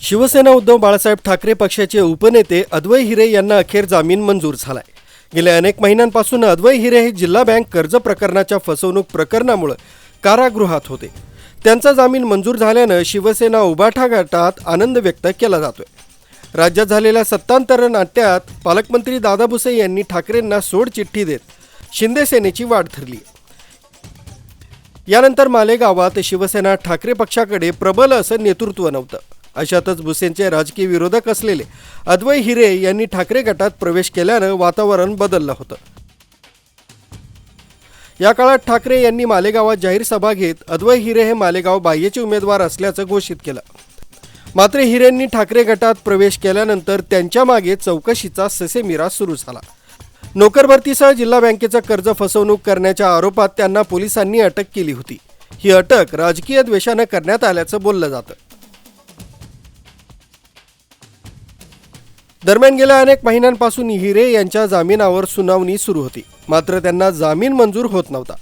शिवसेना उद्धव बाळासाहेब ठाकरे पक्षाचे उपनेते अद्वै हिरे यांना अखेर जामीन मंजूर झालाय. गेल्या अनेक महिन्यांपासून अद्वय हिरे हे जिल्हा बँक कर्ज प्रकरणाच्या फसवणूक प्रकरणामुळे कारागृहात होते. त्यांचा जामीन मंजूर झाल्यानं शिवसेना उबाठा गटात आनंद व्यक्त केला जातोय. राज्यात झालेल्या सत्तांतर नाट्यात पालकमंत्री दादा भुसे यांनी ठाकरेंना सोड चिठ्ठी देत शिंदे सेनेची वाट धरली यानंतर मालेगावात शिवसेना ठाकरे पक्षाकडे प्रबल असं नेतृत्व नव्हतं. अशातच भुसेंचे राजकीय विरोधक असलेले अद्वय हिरे यांनी ठाकरे गटात प्रवेश केल्यानं वातावरण बदललं होतं. या काळात ठाकरे यांनी मालेगावात जाहीर सभा घेत अद्वय हिरे हे मालेगाव बाह्यचे उमेदवार असल्याचं घोषित केलं. मात्र हिरेंनी ठाकरे गटात प्रवेश केल्यानंतर त्यांच्या मागे चौकशीचा ससेमिरा सुरू झाला. नोकरभरतीसह जिल्हा बँकेचं कर्ज फसवणूक करण्याच्या आरोपात त्यांना पोलिसांनी अटक केली होती. ही अटक राजकीय द्वेषानं करण्यात आल्याचं बोललं जातं. दरम्यान गेल्या अनेक महिन्यांपासून हिरे यांच्या जामिनावर सुनावणी सुरू होती. मात्र त्यांना जामीन मंजूर होत नव्हता.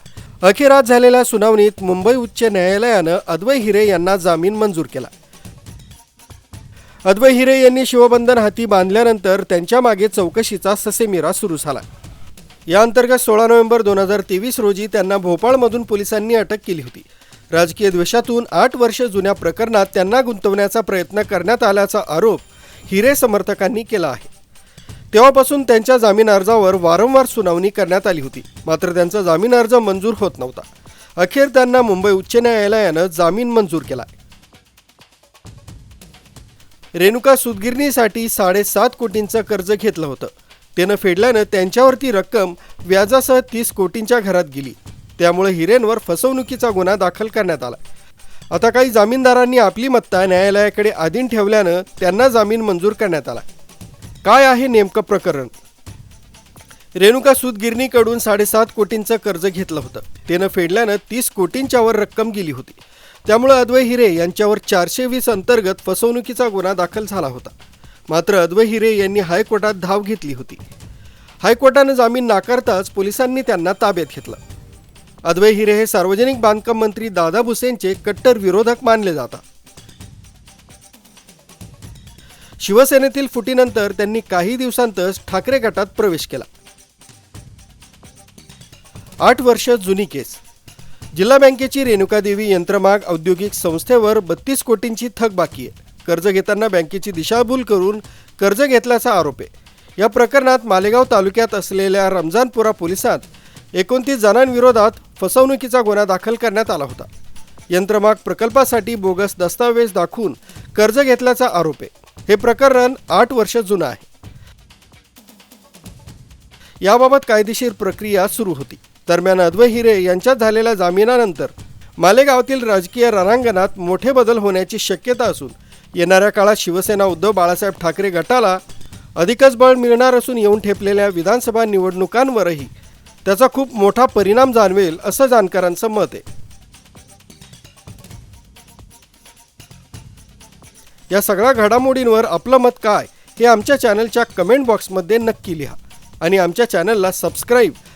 अखेर आज झालेल्या सुनावणीत मुंबई उच्च न्यायालयानं अद्वै हिरे यांना जामीन मंजूर केला. अद्वै हिरे यांनी शिवबंधन हाती बांधल्यानंतर त्यांच्या मागे चौकशीचा ससेमिरा सुरू झाला. या अंतर्गत सोळा नोव्हेंबर दोन हजार तेवीस रोजी त्यांना भोपाळमधून पोलिसांनी अटक केली होती. राजकीय द्वेषातून आठ वर्ष जुन्या प्रकरणात त्यांना गुंतवण्याचा प्रयत्न करण्यात आल्याचा आरोप हिरे समर्थकांनी केला आहे. तेव्हापासून त्यांच्या जामीन अर्जावर वारंवार सुनावणी करण्यात आली होती. मात्र त्यांचा जामीन अर्ज मंजूर होत नव्हता. अखेर त्यांना मुंबई उच्च न्यायालयानं जामीन मंजूर केला रेणुका सुदगिरणीसाठी साडेसात कोटींचं कर्ज घेतलं होतं. त्यानं फेडल्यानं त्यांच्यावरती रक्कम व्याजासह तीस कोटींच्या घरात गेली. त्यामुळे हिरेंवर फसवणुकीचा गुन्हा दाखल करण्यात आला. आता काही जामीनदारांनी आपली मत्ता न्यायालयाकडे आधीन ठेवल्यानं त्यांना जामीन मंजूर करण्यात आला. काय आहे नेमकं प्रकरण? रेणुका सूतगिरणीकडून साडेसात कोटींचं कर्ज घेतलं होतं. त्यानं फेडल्यानं तीस कोटींच्या वर रक्कम गेली होती. त्यामुळे अद्वै हिरे यांच्यावर चारशे वीस अंतर्गत फसवणुकीचा गुन्हा दाखल झाला होता. मात्र अद्वै हिरे यांनी हायकोर्टात धाव घेतली होती. हायकोर्टानं जामीन नाकारताच पोलिसांनी त्यांना ताब्यात घेतलं. अद्वै हिरे हे सार्वजनिक बांधकाम मंत्री दादा भुसेंचे कट्टर विरोधक मानले जातात. शिवसेनेतील फुटीनंतर त्यांनी काही दिवसांतच ठाकरे गटात प्रवेश केला. आठ वर्ष जुनी केस. जिल्हा बँकेची रेणुकादेवी यंत्रमाग औद्योगिक संस्थेवर बत्तीस कोटींची थक बाकी आहे. कर्ज घेताना बँकेची दिशाभूल करून कर्ज घेतल्याचा आरोप आहे. या प्रकरणात मालेगाव तालुक्यात असलेल्या रमजानपुरा पोलिसात एकोणतीस जणांविरोधात फसवणुकीचा गुन्हा दाखल करण्यात आला होता. यंत्रमाग प्रकल्पासाठी बोगस दस्तावेज दाखवून कर्ज घेतल्याचा आरोप आहे. हे प्रकरण आठ वर्ष जुनं आहे. याबाबत कायदेशीर प्रक्रिया सुरू होती. दरम्यान अद्वै हिरे यांच्यात झालेल्या जामिनानंतर मालेगावातील राजकीय रणांगणात मोठे बदल होण्याची शक्यता असून येणाऱ्या काळात शिवसेना उद्धव बाळासाहेब ठाकरे गटाला अधिकच बळ मिळणार असून येऊन ठेपलेल्या विधानसभा निवडणुकांवरही त्याचा खूप मोठा परिणाम जाणवेल असं जाणकारांचं मत आहे. या सगळ्या घडामोडींवर आपलं मत काय हे आमच्या चॅनलच्या कमेंट बॉक्समध्ये नक्की लिहा आणि आमच्या चॅनलला सबस्क्राईब